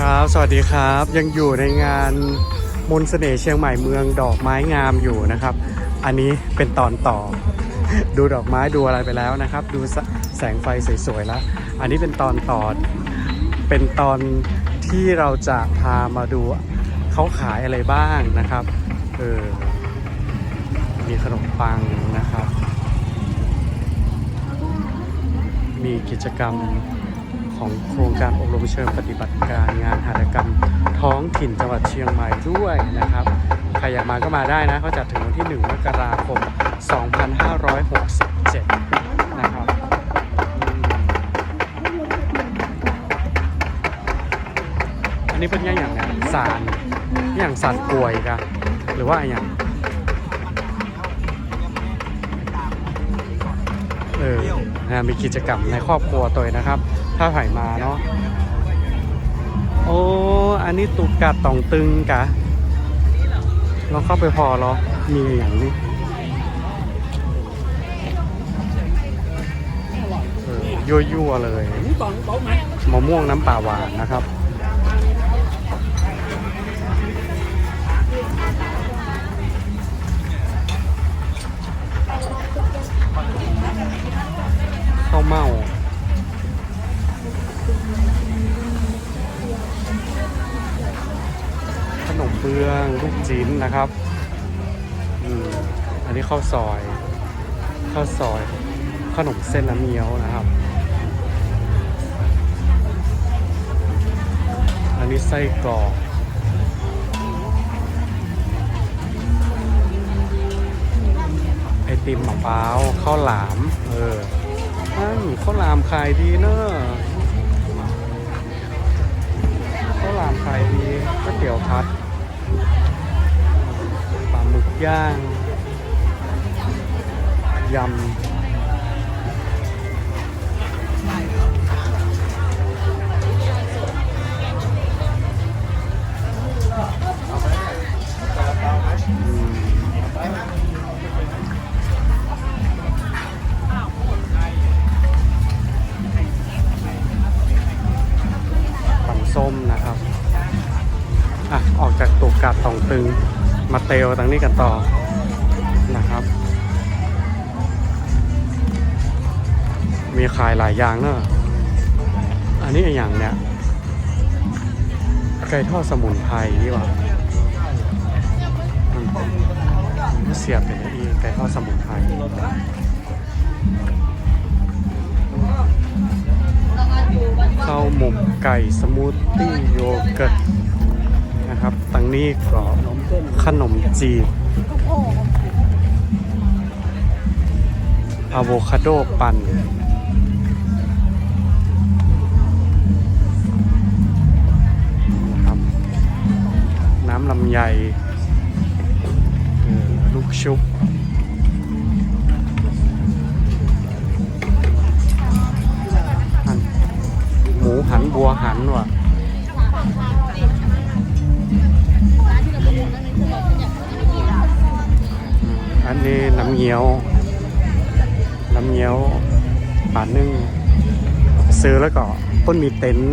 ครับ สวัสดีครับ ยังอยู่ในงานมนต์เสน่ห์เชียงใหม่เมืองดอกไม้งามอยู่นะครับ อันนี้เป็นตอนต่อ ดูดอกไม้ดูอะไรไปแล้วนะครับ ดูแสงไฟสวยๆแล้ว อันนี้เป็นตอนต่อ เป็นตอนที่เราจะพามาดูเขาขายอะไรบ้างนะครับ เออ มีขนมปังนะครับ มีกิจกรรม ของโครงการอบรมเชิงปฏิบัติการงานหัตถกรรมท้องถิ่นจังหวัดเชียงใหม่ด้วยนะครับ ใครอยากมาก็มาได้นะเขาจัดถึงวันที่ 1 มกราคม 2567 นะครับอันนี้เป็นอย่างไงสารอย่างสัตว์ป่วยกะหรือว่าอย่างเออนะมีกิจกรรมในครอบครัวตัวเองนะครับ ถ้าไผ่มาเนาะโอ้ อันนี้ตุกกาตองตึงกะเราเข้าไปพอหรอ มีอย่างนี้ยั่วๆเลยมะม่วงน้ำป่าหวานนะครับข้าวเม่า นมเบื้องลูกจิ้นนะครับอืมอันนี้ข้าวซอยข้าวซอยขนมเส้นน้ำเงี้ยวนะครับ อันนี้ไส้กรอกไอติมมะพร้าวข้าวหลาม เออนั่นข้าวหลามขายดีเนอะข้าวหลามขายดีก๋วยเตี๋ยวพัด ย่าง ยำอืมฝั่งส้มนะครับ อะ ออกจากตุกกาดตองตึง มาเตลทางนี้กันต่อนะครับ มีขายหลายอย่างเนอะอันนี้อีกอย่างเนี่ยไก่ทอดสมุนไพรนี่หว่าอืมเสียบเป็นอีไก่ทอดสมุนไพรข้าวหมกไก่สมูทตี้โยเกิร์ตนะครับตังนี้ก็ ขนมจีบอะโวคาโดปั่นนะครับน้ำลำไยลูกชุบหันหมูหันบัวหันว่ะ นนี้น้ำเงี้ยว น้ำเงี้ยวบาทนึงซื้อแล้วก็เพิ่นมีเต็นท์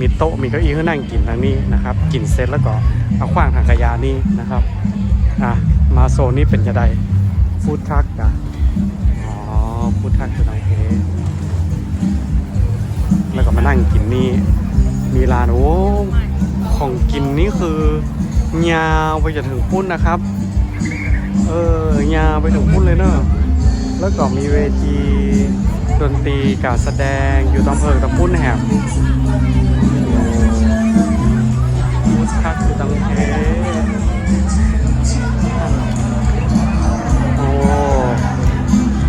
มีโต๊ะมีเก้าอี้ให้นั่งกินทางนี้นะครับ กินเสร็จแล้วก็เอาขว้างถังขยะนี่นะครับอะมาโซนนี้เป็นจะไดฟู้ดทรัคอะอ๋อฟู้ดทรัคคือไหนเฮแล้วก็มานั่งกินนี่มีร้านโอ้ของกินนี่คือยาวไปจนถึงพุ่นนะครับ เออยาวไปถึงพุ่นเลยเนอะแล้วก็มีเวทีดนตรีการแสดงอยู่ตำเพิงตำพุ่นแหบพุทธักคือตังเทโอ้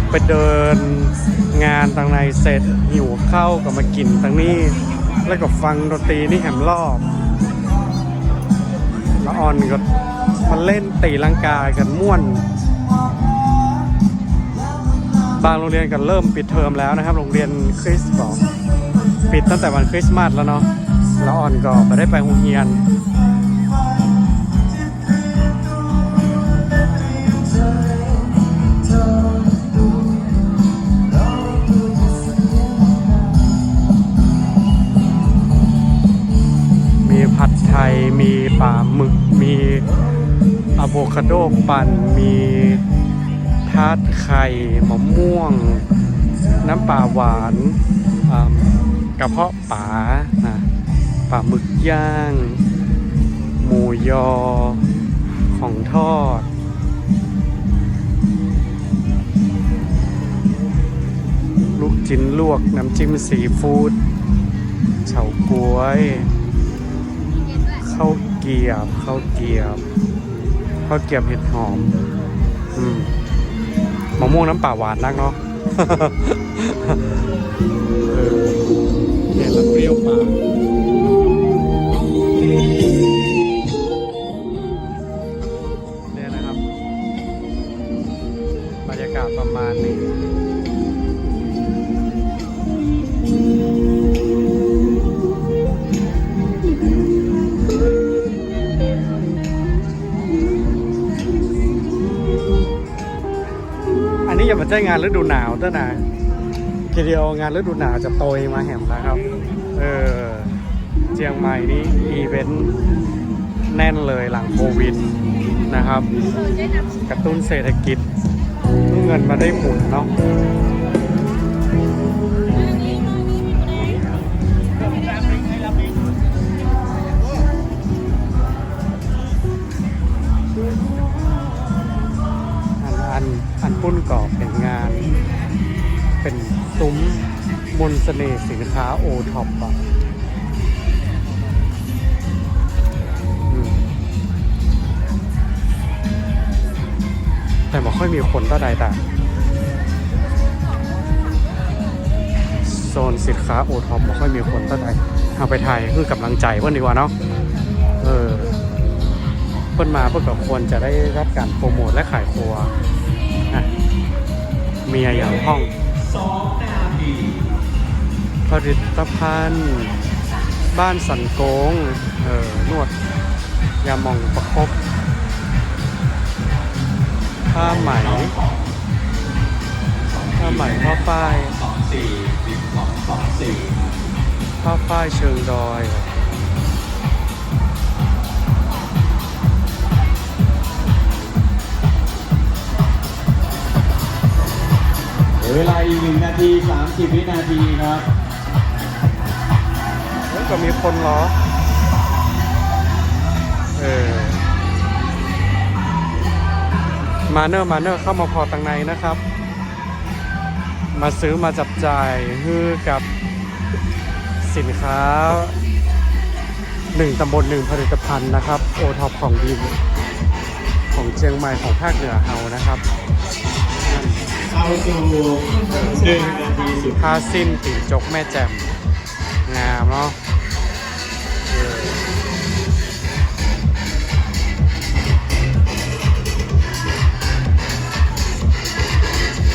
ไปเดินงานทางในเสร็จหิวข้าวก็มากินทางนี้ แล้วก็ฟังดนตรีนี่แหมรอบแล้วออนก็ มาเล่นตีลังกากันม่วน บางโรงเรียนก็เริ่มปิดเทอมแล้วนะครับ โรงเรียนคริสต์บอกปิดตั้งแต่วันคริสต์มาสแล้วเนาะแล้วออนก็ไม่ได้ไปโรงเรียนมีผัดไทย มีปลาหมึก มี อะโวคาโดปั่นมีทาร์ตไข่มะม่วง น้ำปลาหวานกระเพาะป่านะปลาหมึกย่าง หมูยอ ของทอดลูกจิ้นลวกน้ำจิ้มซีฟู้ดเฉาก๊วยข้าวเกียบข้าวเกรียบ ข้าวเกรียบเห็ดหอมอืมมะม่วงน้ำป่าหวานนักเนาะเออเห็นแล้วเปรี้ยวปากเนี่ยนะครับ บรรยากาศประมาณนี้ ช้งานฤดูหนาวต้านะทีเดียวงานฤดูหนาวจะโตยมาแหมนะครับ เออเจียงใหม่นี้อีเวนต์แน่นเลยหลังโควิดนะครับ กระตุ้นเศรษฐกิจ เงินมาได้หมุนเนาะ ปุ้นกรอบเป็นงาน เป็นซุ้มมนต์เสน่ห์สินค้าโอท็อปอะแต่ไม่ค่อยมีคนเท่าใดแต่โซนสินค้าโอท็อปไม่ค่อยมีคนเท่าใดเอาไปถ่ายคือกำลังใจเพื่อนดีกว่าเนาะเออเพิ่นมาเพื่อกับควรจะได้รับการโปรโมทและขายครัว เมียอย่างห้องผลิตภัณฑ์บ้านสันโกง เออนวด ยาหมองประคบผ้าไหมผ้าไหมผ้าฝ้ายผ้าฝ้ายเชิงดอย อีกหนึ่งนาทีสามสิบวินาทีครับเฮ้ยก็มีคนเหรอ เออ มาเนอร์มาเนอร์เข้ามาพอตังในนะครับ มาซื้อมาจับจ่ายฮือกับสินค้าหนึ่งตำบลหนึ่งผลิตภัณฑ์นะครับ โอท็อปของดีของเชียงใหม่ของภาคเหนือเฮานะครับ เข้าสู่หนึ่งนาทีสุดผ้าสิ้นปีจกแม่แจ่มงามเนาะเออ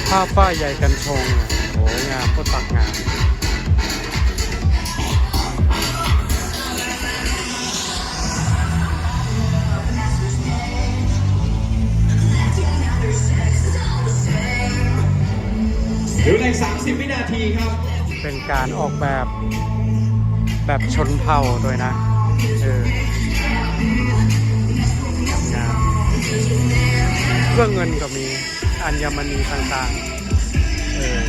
ผ้าฝ้ายใหญ่กันชงอะโหงามก็ตักงาม เหลือในสามสิบวินาทีครับ เป็นการออกแบบแบบชนเผ่าด้วยนะ เอองามเครื่องเงินก็มี อัญมณีต่างๆ เออ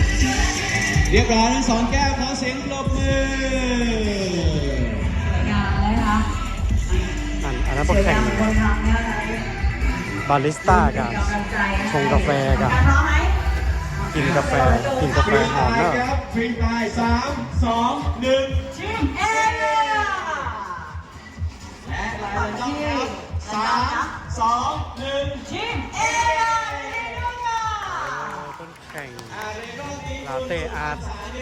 เรียบร้อยทั้งสองแก้วขอเสียงปรบมือ งานเลยค่ะอันอันนั้นพวกแข่งคนทำเนี่ยนะบาริสต้ากับกำลังใจชงกาแฟกับ พร้อมไหม กินกาแฟกินกาแฟหอมนะฟรีไทยสามสองหนึ่งชิมเอเรียและลายละต้องสามสองหนึ่งชิมเอเรียนี่ด้วยค่ะต้นแข่งลาเต้อาร์ตเด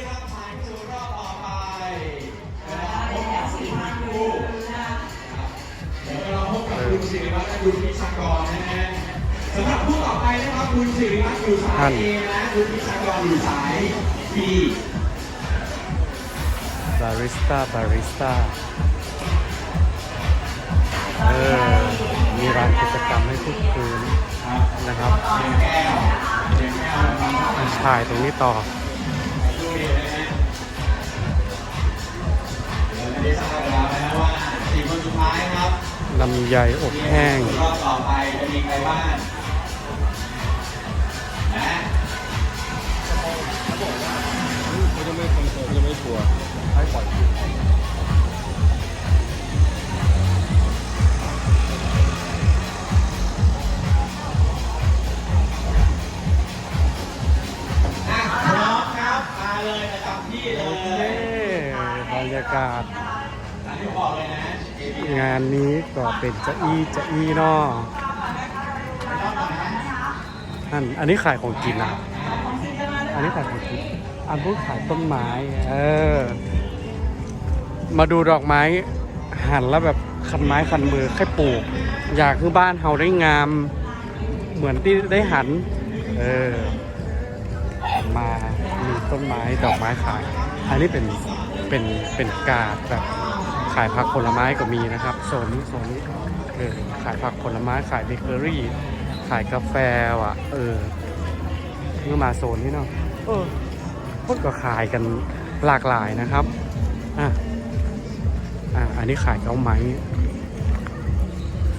ี๋ยวเราพบกับคุณสิริวัฒน์และคุณพิชกรนะฮะ ครับคุณสิริวัฒน์อยู่สาย A นะคุณพิชากรอยู่สาย B บาริสต้าบาริสต้าเออมีร้านกิจกรรมให้ทุกคืนครับนะครับเรียนแก้วเรียนแก้วนะครับถ่ายตรงนี้ต่อดูเรียนนะฮะเดี๋ยวไม่ได้ทราบแล้วนะว่าทีมลำไยอบแห้งรอบต่อไปจะมีใครบ้าง ชัวร์ให้ปล่อยอะพร้อมครับมาเลยประจำที่เลโอเคยบรรยากาศอันนี้บอกเลยนะงานนี้ก็เป็นจะอี้จะอี้เนาะอันอันนี้ขายของกินนะ อันนี้ขายของกิน อันพูดขายต้นไม้ เออ มาดูดอกไม้หันแล้วแบบคันไม้คันมือแค่ปลูก อยากคือบ้านเฮาได้งาม เหมือนที่ได้หัน เออ มามีต้นไม้ดอกไม้ขาย อันนี้เป็นเป็นเป็นกาดแบบขายผักผลไม้ก็มีนะครับโซนนี้โซนนี้เออขายผักผลไม้ขายเบเกอรี่ ขายกาแฟว่ะ เออเมื่อมาโซนนี้เนาะเออ พวกก็ขายกันหลากหลายนะครับอ่ะอ่ะอันนี้ขายเก้าไม้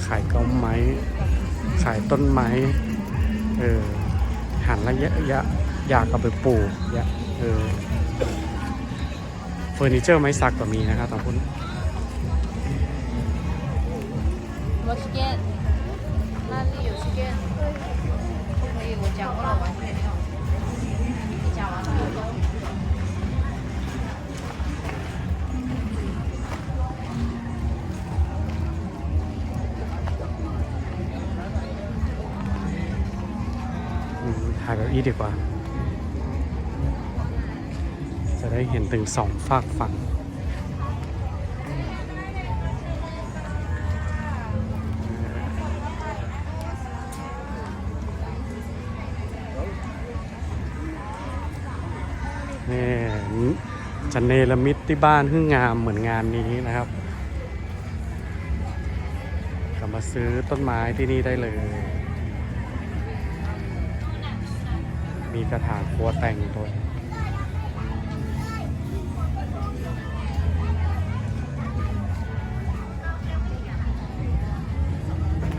ขายเก้าไม้ ขายต้นไม้ เออ หันระยะยะอยากเอาไปปลูกอยากเออเฟอร์นิเจอร์ไม้สักก็มีนะครับตอนพุ่น 我是见，那里有时间，可以我讲过了 นี้ดีกว่า จะได้เห็นถึงสองฝากฝั่งนี่จะเนรมิตที่บ้านหึ่งงามเหมือนงานนี้นะครับกลับมาซื้อต้นไม้ที่นี่ได้เลย มีกระถางครัวแต่งด้วย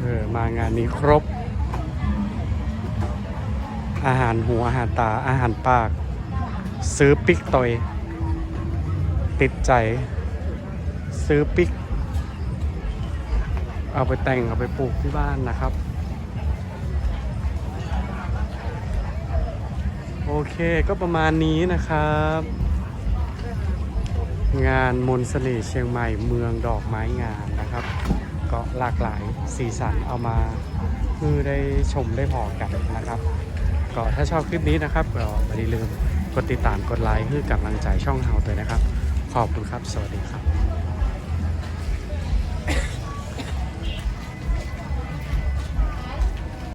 เออมางานนี้ครบ อาหารหูอาหารตาอาหารปาก ซื้อปิกตอย ติดใจ ซื้อปิก เอาไปแต่งเอาไปปลูกที่บ้านนะครับ เคก็ประมาณนี้นะครับ งานมนต์เสน่ห์เชียงใหม่เมืองดอกไม้งามนะครับ ก็หลากหลายสีสันเอามาเพื่อได้ชมได้พอกันนะครับ ก็ถ้าชอบคลิปนี้นะครับก็อย่าลืมกดติดตามกดไลค์เพื่อกำลังใจช่องเฮาตัวนะครับ ขอบคุณครับ สวัสดีครับ